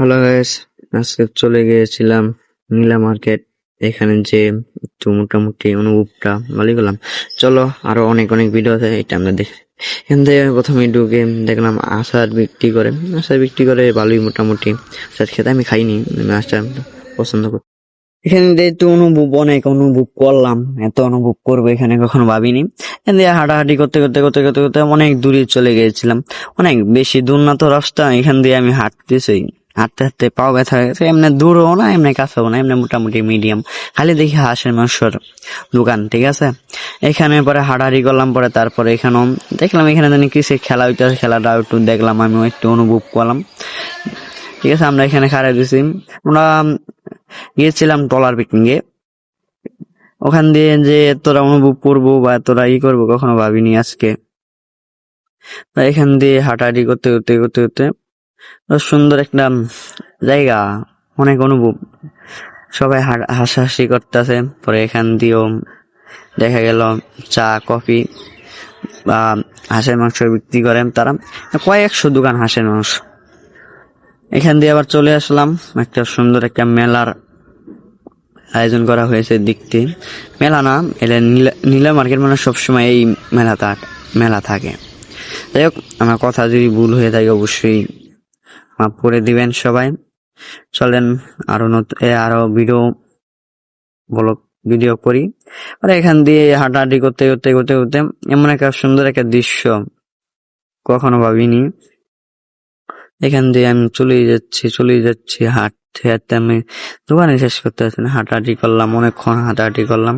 Hello guys আজকে চলে গিয়েছিলাম নীলা মার্কেট। এখানে যে একটু মোটামুটি অনুভবটা, ভালোই করলাম। চলো, আরও অনেক অনেক ভিডিও আছে, এটা আমরা দেখ। এখান থেকে প্রথমে ঢুকে দেখলাম, আচার বিক্রি করে। আচার বিক্রি করে ভালোই মোটামুটি। আচার খেতে আমি খাইনি, আমি আচার পছন্দ করি। এখানে একটু অনুভব, অনেক অনুভব করলাম। এত অনুভব করব এখানে কখনো ভাবিনি। এখান দিয়ে হাঁটাহাঁটি করতে করতে করতে করতে করতে অনেক দূরে চলে গিয়েছিলাম। অনেক বেশি দূর না তো রাস্তা, এখান দিয়ে আমি হাঁটতেছি। হাঁটতে হাঁটতে পাও ব্যথা হয়ে গেছে। এমনি দূরও না, এমনি কাছেও না, এমনি মোটামুটি মিডিয়াম খালি দেখি হাঁসের মাংসর দোকান, ঠিক আছে? এখানে পরে হাঁটাহাঁটি করলাম, পরে তারপরে এখানেও দেখলাম এখানে জানি কিসের খেলা হইতেছে, খেলাটা একটু দেখলাম আমি একটু অনুভব করলাম। ঠিক আছে, আমরা এখানে খাড়াই দিছি। আমরা গিয়েছিলাম টলার পিকনিকে ওখান দিয়ে যে তোরা অনুভব করব বা তোরা ই করব কখনো ভাবিনি আজকে। এখান দিয়ে হাঁটাহাঁটি করতে করতে করতে করতে সুন্দর একটা জায়গা, অনেক অনুভব সবাই হাসাহাসি করতেছে, পরে এখান দিয়েও দেখা গেল চা, কফি বা হাঁসের মাংস বিক্রি করেন তারা। কয়েকশো দোকান হাঁসের মাংস। এখান দিয়ে আবার চলে আসলাম, একটা সুন্দর একটা মেলার আয়োজন করা হয়েছে দেখতে। মেলা না, এটা নীলা নীলা মার্কেট মানে সবসময় এই মেলা মেলা থাকে। যাই হোক, আমার কথা যদি ভুল হয়ে থাকে, অবশ্যই মাফ করে দিবেন সবাই। চলেন আরও আরও ভিডিও বলো ভিডিও করি। আর এখান দিয়ে হাঁটাহাঁটি করতে করতে করতে করতে এমন একটা সুন্দর একটা দৃশ্য কখনো ভাবিনি। এখান দিয়ে আমি চলে যাচ্ছি চলে যাচ্ছি হাঁটতে হাঁটতে আমি দোকানে শেষ করতে পারছি না। হাঁটাহাঁটি করলাম, অনেকক্ষণ হাঁটাহাঁটি করলাম।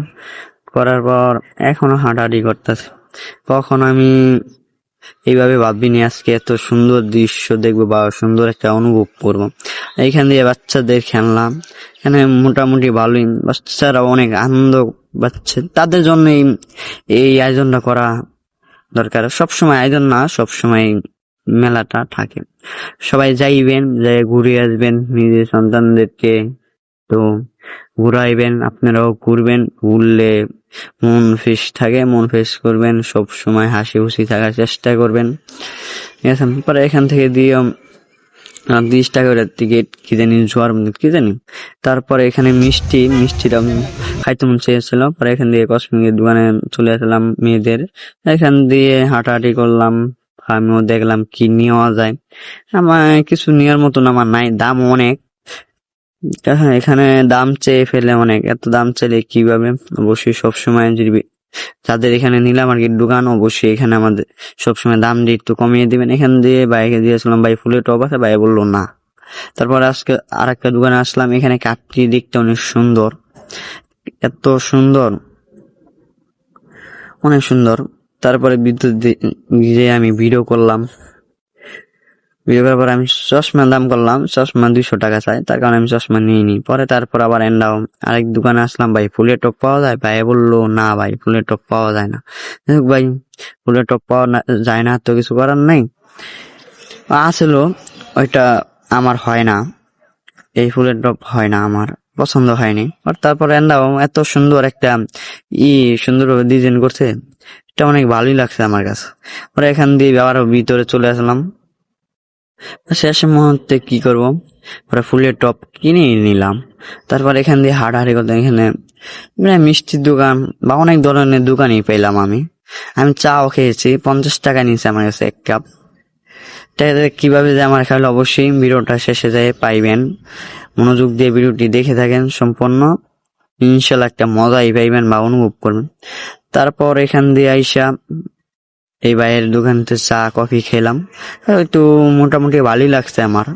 করার পর এখনও হাঁটাহাঁটি করতেছি। কখন আমি এইভাবে ভাববি ভাবিনি আজকে এত সুন্দর দৃশ্য দেখব বা সুন্দর একটা অনুভব করব। এইখান দিয়ে বাচ্চাদের খেললাম। এখানে মোটামুটি ভালোই, বাচ্চারা অনেক আনন্দ পাচ্ছে। তাদের জন্য এই- আয়োজনটা করা দরকার। সবসময় আয়োজন না, সবসময় মেলাটা থাকে। সবাই যাইবেন যে ঘুরে আসবেন নিজের সন্তানদেরকে। তো ঘুরাইবেন, আপনারাও ঘুরবেন, ঘুরলে মন ফ্রেশ থাকে, মন ফ্রেশ করবেন, সব সময় হাসি খুশি থাকার চেষ্টা করবেন। পরে এখান থেকে দিয়ে তিরিশ টাকা করে টিকিট, কি জানি, জোয়ার কি জানি। তারপরে এখানে মিষ্টি, মিষ্টিটা খাইতে মন চেয়েছিল। পরে এখান দিয়ে কসমেটিকের দোকানে চলে আসলাম মেয়েদের। এখান দিয়ে হাঁটাহাঁটি করলাম, আমিও দেখলাম কি নেওয়া যায়। আমার কিছু নেওয়ার মতন আমার নাই, দাম অনেক। হ্যাঁ, এখানে দাম চেয়ে ফেলে অনেক। এত দাম চাইলে কীভাবে? অবশ্যই সবসময় যদি যাদের এখানে নীলা মার্কেট দোকান অবশ্যই এখানে আমাদের সবসময় দাম দিয়ে একটু কমিয়ে দিবেন। এখান দিয়ে বাইকে দিয়েছিলাম ভাই ফুলের টপ আছে ভাই বলল না। তারপর আজকে আর একটা দোকানে আসলাম এখানে কাঠটি দেখতে অনেক সুন্দর। এত সুন্দর। অনেক সুন্দর। তারপরে বিদ্যুৎ দি- গিয়ে আমি ভিডিও করলাম। করার পর আমি চশমার দাম করলাম, চশমা দুইশো টাকা চাই, তার কারণে আমি চশমা নিয়ে নি পরে তারপর আবার এন্ডাও আরেক দোকানে আসলাম, ভাই, ফুলের টপ পাওয়া যায়? ভাই বলল, না, ভাই, ফুলের টপ পাওয়া যায় না। ভাই, ফুলের টপ পাওয়া যায় না, তো কিছু করার নাই। আসলো, ওইটা আমার হয় না। এই ফুলের টপ হয় না আমার, পছন্দ হয়নি। আর তারপরে এন্ডাও এত সুন্দর একটা ই সুন্দরভাবে ডিজাইন করছে, এটা অনেক ভালোই লাগছে আমার কাছে। পরে এখান দিয়ে আবার ভিতরে চলে আসলাম। শেষ মুহূর্তে কি করব? পরে ফুলের টপ কিনে নিলাম। তারপর এখান দিয়ে হাঁটাহাঁটি করতে এখানে মানে মিষ্টির দোকান বা অনেক ধরনের দোকানই পেলাম আমি। আমি চাও খেয়েছি। পঞ্চাশ টাকা নিয়েছে আমার কাছে এক কাপ। কীভাবে যে আমার খেলে অবশ্যই ভিডিওটা শেষে যায় পাইবেন। মনোযোগ দিয়ে ভিডিওটি দেখে থাকেন। সম্পূর্ণ ইনশাল্লাহ একটা মজাই পাইবেন বা অনুভব করবেন। তারপর এখান দিয়ে আইসা এই ভাইয়ের দোকানতে চা কফি খেলাম। একটু মোটামুটি ভালোই লাগছে আমার।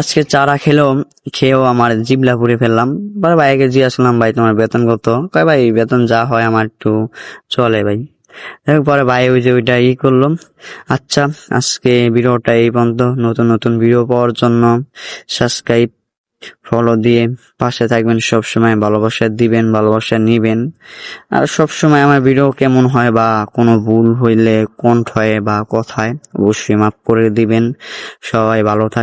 আজকে চারা খেলেও খেয়েও আমার জিবলা পুড়ে ফেললাম। পরে ভাইকে জিজ্ঞাসলাম ভাই তোমার বেতন কত? কয় ভাই বেতন যা হয় আমার একটু চলে ভাই। হোক, পরে ভাই ওই যে ওইটা ই করল আচ্ছা আজকে ভিডিওটা এই পর্যন্ত। নতুন নতুন ভিডিও পাওয়ার জন্য সাবস্ক্রাইব ফলো দিয়ে পাশে থাকবেন সব সময় ভালোবাসা দিবেন, ভালোবাসা নিবেন। আর সব সময় আমার ভিডিও কেমন হয় বা কোনো ভুল হইলে কোন ঠয়ে বা কথায় অবশ্যই মাফ করে দিবেন। সবাই ভালো থাক